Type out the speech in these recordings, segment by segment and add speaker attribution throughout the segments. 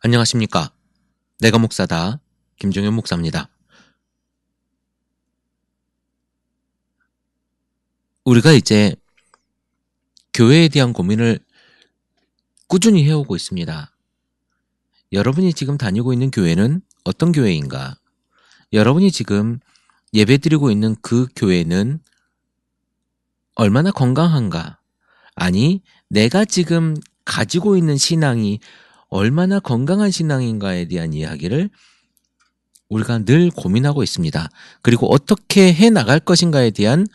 Speaker 1: 안녕하십니까. 내가 목사다. 김종현 목사입니다. 우리가 이제 교회에 대한 고민을 꾸준히 해오고 있습니다. 여러분이 지금 다니고 있는 교회는 어떤 교회인가? 여러분이 지금 예배 드리고 있는 그 교회는 얼마나 건강한가? 아니, 내가 지금 가지고 있는 신앙이 얼마나 건강한 신앙인가에 대한 이야기를 우리가 늘 고민하고 있습니다. 그리고 어떻게 해 나갈 것인가에 대한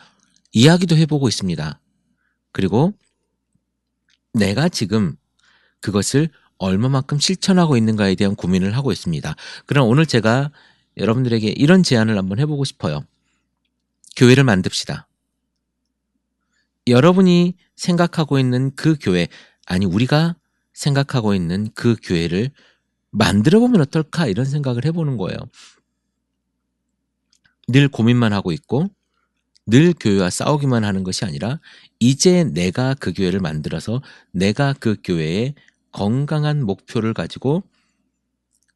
Speaker 1: 이야기도 해보고 있습니다. 그리고 내가 지금 그것을 얼마만큼 실천하고 있는가에 대한 고민을 하고 있습니다. 그럼 오늘 제가 여러분들에게 이런 제안을 한번 해보고 싶어요. 교회를 만듭시다. 여러분이 생각하고 있는 그 교회, 아니, 우리가 생각하고 있는 그 교회를 만들어 보면 어떨까 이런 생각을 해보는 거예요. 늘 고민만 하고 있고 늘 교회와 싸우기만 하는 것이 아니라 이제 내가 그 교회를 만들어서 내가 그 교회에 건강한 목표를 가지고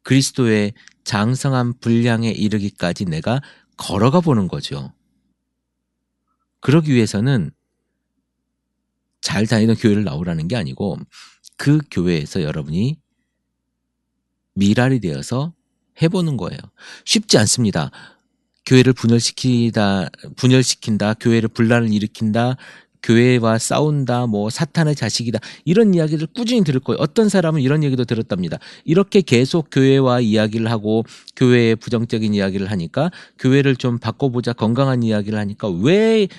Speaker 1: 그리스도의 장성한 분량에 이르기까지 내가 걸어가 보는 거죠. 그러기 위해서는 잘 다니는 교회를 나오라는 게 아니고 그 교회에서 여러분이 미랄이 되어서 해보는 거예요. 쉽지 않습니다. 교회를 분열시키다, 분열시킨다, 교회를 분란을 일으킨다, 교회와 싸운다, 뭐 사탄의 자식이다 이런 이야기를 꾸준히 들을 거예요. 어떤 사람은 이런 얘기도 들었답니다. 이렇게 계속 교회와 이야기를 하고 교회의 부정적인 이야기를 하니까 교회를 좀 바꿔보자 건강한 이야기를 하니까 왜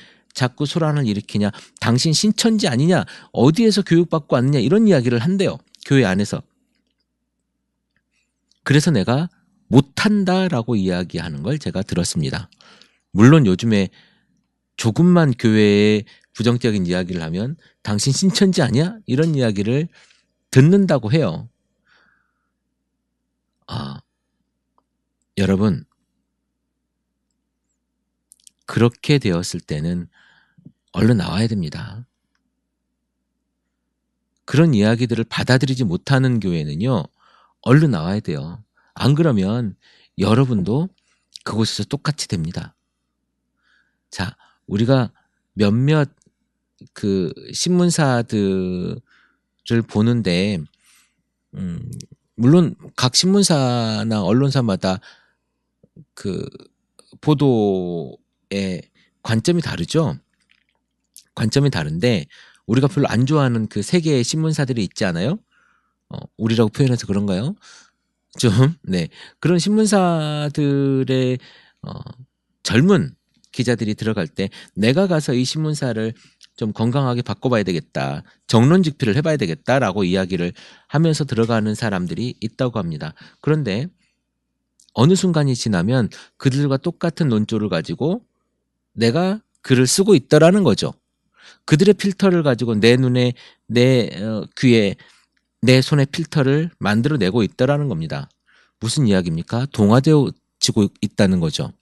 Speaker 1: 자꾸 소란을 일으키냐? 당신 신천지 아니냐? 어디에서 교육받고 왔느냐? 이런 이야기를 한대요. 교회 안에서. 그래서 내가 못한다라고 이야기하는 걸 제가 들었습니다. 물론 요즘에 조금만 교회에 부정적인 이야기를 하면 당신 신천지 아니야? 이런 이야기를 듣는다고 해요. 아, 여러분, 그렇게 되었을 때는 얼른 나와야 됩니다. 그런 이야기들을 받아들이지 못하는 교회는요, 얼른 나와야 돼요. 안 그러면 여러분도 그곳에서 똑같이 됩니다. 자, 우리가 몇몇 그 신문사들을 보는데, 음, 물론 각 신문사나 언론사마다 그 보도의 관점이 다르죠. 관점이 다른데 우리가 별로 안 좋아하는 그세 개의 신문사들이 있지 않아요? 어, 우리라고 표현해서 그런가요? 좀, 네. 그런 신문사들의, 어, 젊은 기자들이 들어갈 때 내가 가서 이 신문사를 좀 건강하게 바꿔봐야 되겠다. 정론 직필을 해봐야 되겠다라고 이야기를 하면서 들어가는 사람들이 있다고 합니다. 그런데 어느 순간이 지나면 그들과 똑같은 논조를 가지고 내가 글을 쓰고 있더라는 거죠. 그들의 필터를 가지고 내 눈에 내 어, 귀에 내 손에 필터를 만들어내고 있다라는 겁니다. 무슨 이야기입니까? 동화되어지고 있다는 거죠.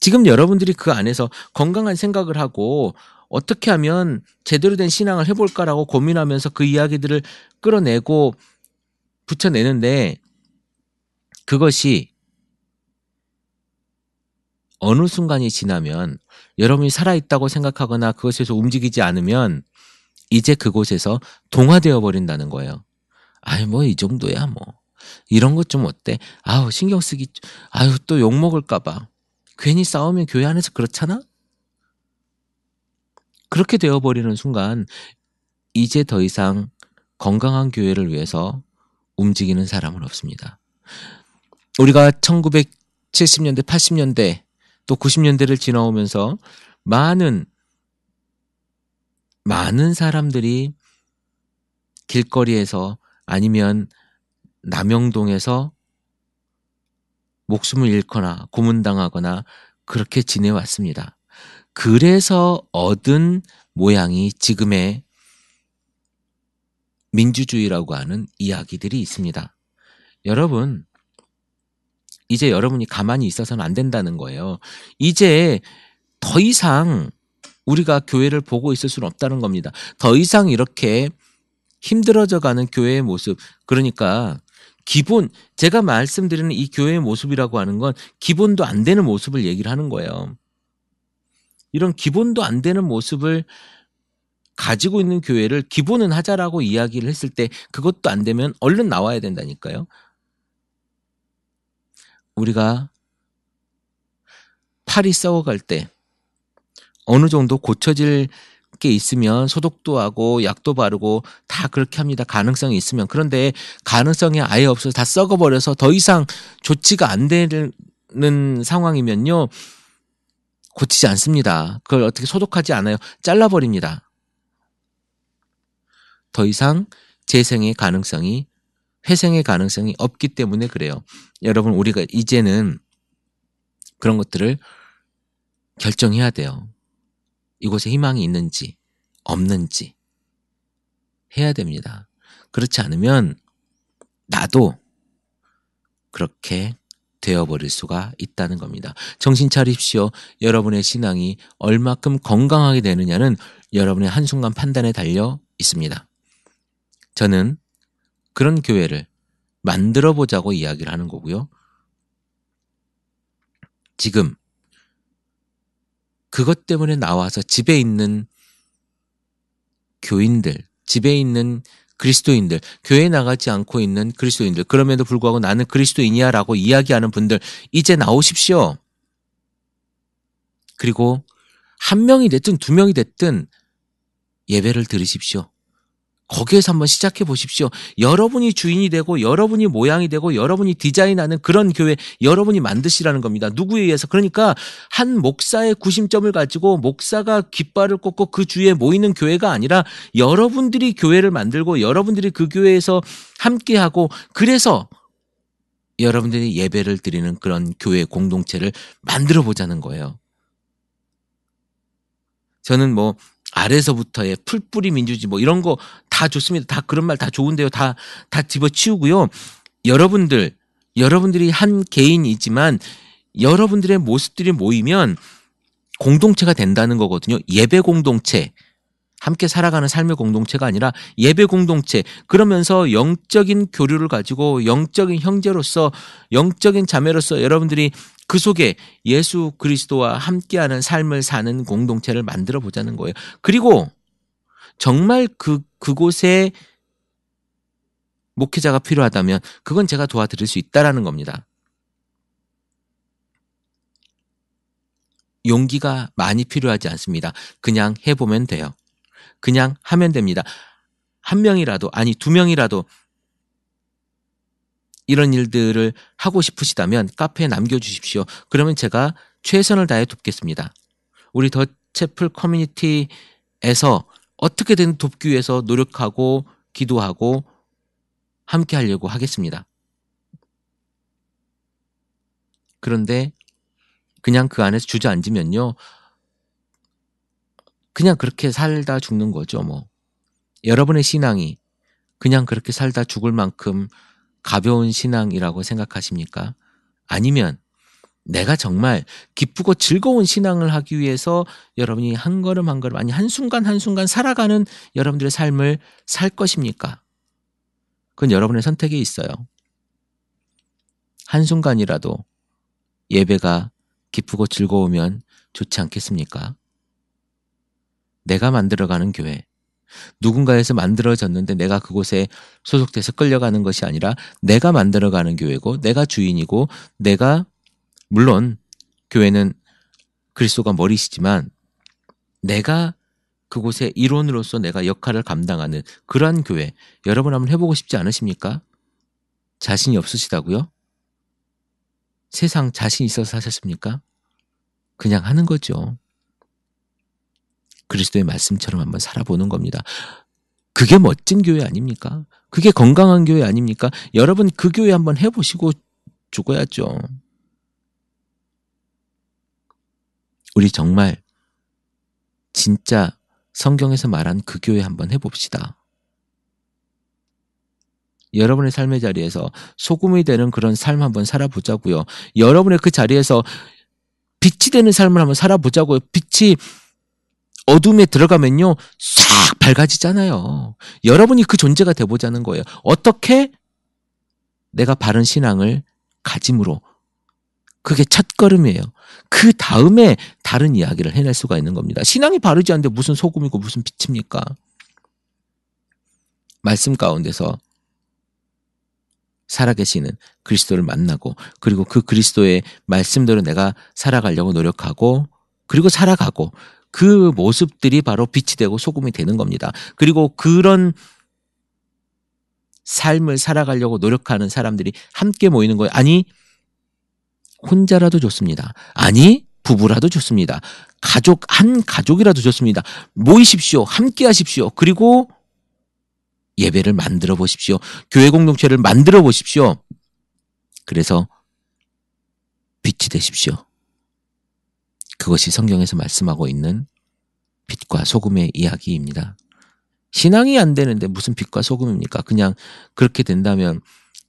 Speaker 1: 지금 여러분들이 그 안에서 건강한 생각을 하고 어떻게 하면 제대로 된 신앙을 해볼까라고 고민하면서 그 이야기들을 끌어내고 붙여내는데 그것이 어느 순간이 지나면 여러분이 살아있다고 생각하거나 그것에서 움직이지 않으면 이제 그곳에서 동화되어 버린다는 거예요. 아이, 뭐, 이 정도야, 뭐. 이런 것 좀 어때? 아우, 신경 쓰기, 아유, 또 욕먹을까봐. 괜히 싸우면 교회 안에서 그렇잖아? 그렇게 되어버리는 순간, 이제 더 이상 건강한 교회를 위해서 움직이는 사람은 없습니다. 우리가 1970년대, 80년대, 또 90년대를 지나오면서 많은 많은 사람들이 길거리에서 아니면 남영동에서 목숨을 잃거나 고문당하거나 그렇게 지내왔습니다. 그래서 얻은 모양이 지금의 민주주의라고 하는 이야기들이 있습니다. 여러분, 이제 여러분이 가만히 있어서는 안 된다는 거예요. 이제 더 이상 우리가 교회를 보고 있을 수는 없다는 겁니다. 더 이상 이렇게 힘들어져 가는 교회의 모습. 그러니까 기본 제가 말씀드리는 이 교회의 모습이라고 하는 건 기본도 안 되는 모습을 얘기를 하는 거예요. 이런 기본도 안 되는 모습을 가지고 있는 교회를 기본은 하자라고 이야기를 했을 때 그것도 안 되면 얼른 나와야 된다니까요. 우리가 팔이 썩어갈 때 어느 정도 고쳐질 게 있으면 소독도 하고 약도 바르고 다 그렇게 합니다. 가능성이 있으면. 그런데 가능성이 아예 없어서 다 썩어버려서 더 이상 좋지가 안 되는 상황이면요. 고치지 않습니다. 그걸 어떻게 소독하지 않아요. 잘라버립니다. 더 이상 재생의 가능성이 회생의 가능성이 없기 때문에 그래요. 여러분 우리가 이제는 그런 것들을 결정해야 돼요. 이곳에 희망이 있는지 없는지 해야 됩니다. 그렇지 않으면 나도 그렇게 되어버릴 수가 있다는 겁니다. 정신 차립시오. 여러분의 신앙이 얼마큼 건강하게 되느냐는 여러분의 한순간 판단에 달려 있습니다. 저는 그런 교회를 만들어 보자고 이야기를 하는 거고요. 지금 그것 때문에 나와서 집에 있는 교인들, 집에 있는 그리스도인들, 교회 나가지 않고 있는 그리스도인들, 그럼에도 불구하고 나는 그리스도인이야 라고 이야기하는 분들, 이제 나오십시오. 그리고 한 명이 됐든 두 명이 됐든 예배를 들으십시오. 거기에서 한번 시작해 보십시오. 여러분이 주인이 되고 여러분이 모양이 되고 여러분이 디자인하는 그런 교회 여러분이 만드시라는 겁니다. 누구에 의해서 그러니까 한 목사의 구심점을 가지고 목사가 깃발을 꽂고 그 주위에 모이는 교회가 아니라 여러분들이 교회를 만들고 여러분들이 그 교회에서 함께하고 그래서 여러분들이 예배를 드리는 그런 교회 공동체를 만들어 보자는 거예요. 저는 뭐 아래서부터의 풀뿌리 민주주의 뭐 이런 거 다 좋습니다. 다 그런 말 다 좋은데요. 다, 다 집어치우고요. 여러분들, 여러분들이 한 개인이지만 여러분들의 모습들이 모이면 공동체가 된다는 거거든요. 예배 공동체. 함께 살아가는 삶의 공동체가 아니라 예배 공동체 그러면서 영적인 교류를 가지고 영적인 형제로서 영적인 자매로서 여러분들이 그 속에 예수 그리스도와 함께하는 삶을 사는 공동체를 만들어 보자는 거예요. 그리고 정말 그 그곳에 목회자가 필요하다면 그건 제가 도와드릴 수 있다라는 겁니다. 용기가 많이 필요하지 않습니다. 그냥 해보면 돼요. 그냥 하면 됩니다. 한 명이라도, 아니 두 명이라도 이런 일들을 하고 싶으시다면 카페에 남겨주십시오. 그러면 제가 최선을 다해 돕겠습니다. 우리 더 채플 커뮤니티에서 어떻게든 돕기 위해서 노력하고 기도하고 함께 하려고 하겠습니다. 그런데 그냥 그 안에서 주저앉으면요. 그냥 그렇게 살다 죽는 거죠, 뭐. 여러분의 신앙이 그냥 그렇게 살다 죽을 만큼 가벼운 신앙이라고 생각하십니까? 아니면 내가 정말 기쁘고 즐거운 신앙을 하기 위해서 여러분이 한 걸음 한 걸음 아니 한순간 한순간 살아가는 여러분들의 삶을 살 것입니까? 그건 여러분의 선택에 있어요. 한순간이라도 예배가 기쁘고 즐거우면 좋지 않겠습니까? 내가 만들어가는 교회. 누군가에서 만들어졌는데 내가 그곳에 소속돼서 끌려가는 것이 아니라 내가 만들어가는 교회고 내가 주인이고 내가 물론 교회는 그리스도가 머리시지만 내가 그곳의 일원으로서 내가 역할을 감당하는 그러한 교회 여러분 한번 해보고 싶지 않으십니까? 자신이 없으시다고요? 세상 자신 있어서 하셨습니까? 그냥 하는 거죠. 그리스도의 말씀처럼 한번 살아보는 겁니다. 그게 멋진 교회 아닙니까? 그게 건강한 교회 아닙니까? 여러분 그 교회 한번 해보시고 죽어야죠. 우리 정말 진짜 성경에서 말한 그 교회 한번 해봅시다. 여러분의 삶의 자리에서 소금이 되는 그런 삶 한번 살아보자고요. 여러분의 그 자리에서 빛이 되는 삶을 한번 살아보자고요. 빛이 어둠에 들어가면요, 싹 밝아지잖아요. 여러분이 그 존재가 돼보자는 거예요. 어떻게 내가 바른 신앙을 가짐으로 그게 첫 걸음이에요. 그 다음에 다른 이야기를 해낼 수가 있는 겁니다. 신앙이 바르지 않는데 무슨 소금이고 무슨 빛입니까? 말씀 가운데서 살아계시는 그리스도를 만나고 그리고 그 그리스도의 말씀대로 내가 살아가려고 노력하고 그리고 살아가고 그 모습들이 바로 빛이 되고 소금이 되는 겁니다. 그리고 그런 삶을 살아가려고 노력하는 사람들이 함께 모이는 거예요. 아니, 혼자라도 좋습니다. 아니, 부부라도 좋습니다. 가족, 한 가족이라도 좋습니다. 모이십시오. 함께 하십시오. 그리고 예배를 만들어 보십시오. 교회 공동체를 만들어 보십시오. 그래서 빛이 되십시오. 그것이 성경에서 말씀하고 있는 빛과 소금의 이야기입니다. 신앙이 안 되는데 무슨 빛과 소금입니까? 그냥 그렇게 된다면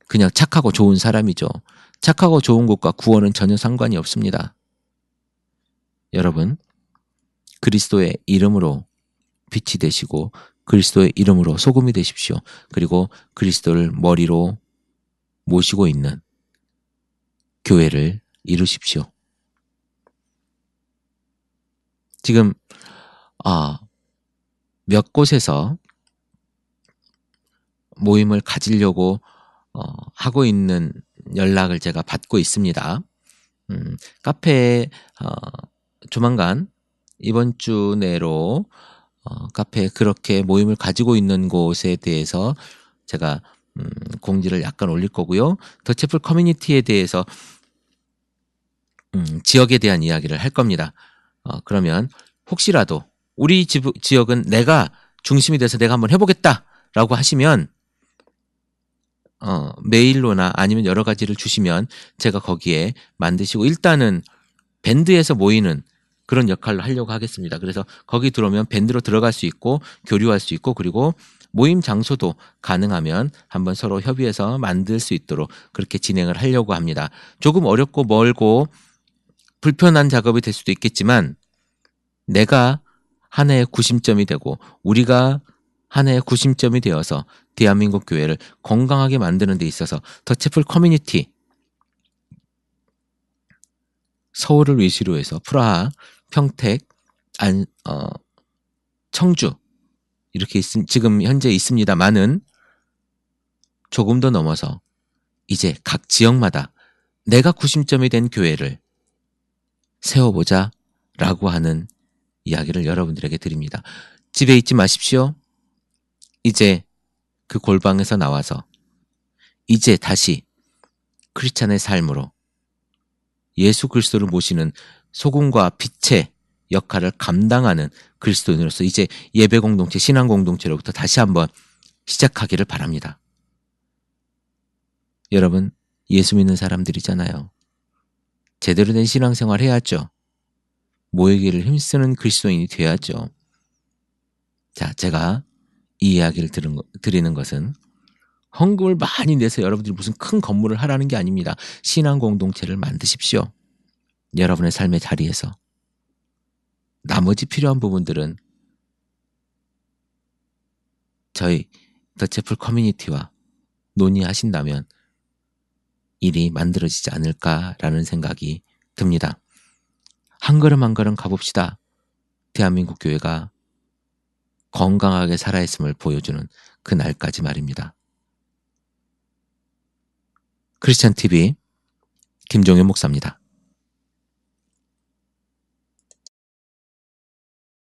Speaker 1: 그냥 착하고 좋은 사람이죠. 착하고 좋은 것과 구원은 전혀 상관이 없습니다. 여러분, 그리스도의 이름으로 빛이 되시고 그리스도의 이름으로 소금이 되십시오. 그리고 그리스도를 머리로 모시고 있는 교회를 이루십시오. 지금 아, 몇 곳에서 모임을 가지려고 어, 하고 있는 연락을 제가 받고 있습니다. 음, 카페에 어, 조만간 이번 주 내로 어, 카페에 그렇게 모임을 가지고 있는 곳에 대해서 제가 음, 공지를 약간 올릴 거고요. 더체플 커뮤니티에 대해서 음, 지역에 대한 이야기를 할 겁니다. 어, 그러면 혹시라도 우리 지, 지역은 내가 중심이 돼서 내가 한번 해보겠다라고 하시면 어, 메일로나 아니면 여러 가지를 주시면 제가 거기에 만드시고 일단은 밴드에서 모이는 그런 역할을 하려고 하겠습니다. 그래서 거기 들어오면 밴드로 들어갈 수 있고 교류할 수 있고 그리고 모임 장소도 가능하면 한번 서로 협의해서 만들 수 있도록 그렇게 진행을 하려고 합니다. 조금 어렵고 멀고 불편한 작업이 될 수도 있겠지만 내가 한 해의 구심점이 되고 우리가 한 해의 구심점이 되어서 대한민국 교회를 건강하게 만드는 데 있어서 더체플 커뮤니티 서울을 위시로 해서 프라하 평택, 안, 어, 청주 이렇게 있, 지금 현재 있습니다만은 조금 더 넘어서 이제 각 지역마다 내가 구심점이 된 교회를 세워보자 라고 하는 이야기를 여러분들에게 드립니다. 집에 있지 마십시오. 이제 그 골방에서 나와서 이제 다시 크리스찬의 삶으로 예수 그리스도를 모시는 소금과 빛의 역할을 감당하는 그리스도인으로서 이제 예배 공동체, 신앙 공동체로부터 다시 한번 시작하기를 바랍니다. 여러분, 예수 믿는 사람들이잖아요. 제대로 된 신앙생활 해야죠. 모이기를 힘쓰는 그리스도인이 돼야죠. 자, 제가 이 이야기를 들은, 드리는 것은 헌금을 많이 내서 여러분들이 무슨 큰 건물을 하라는 게 아닙니다. 신앙 공동체를 만드십시오. 여러분의 삶의 자리에서 나머지 필요한 부분들은 저희 더체플 커뮤니티와 논의하신다면 일이 만들어지지 않을까라는 생각이 듭니다. 한 걸음 한 걸음 가봅시다. 대한민국 교회가 건강하게 살아있음을 보여주는 그 날까지 말입니다. 크리스찬 TV 김종현 목사입니다.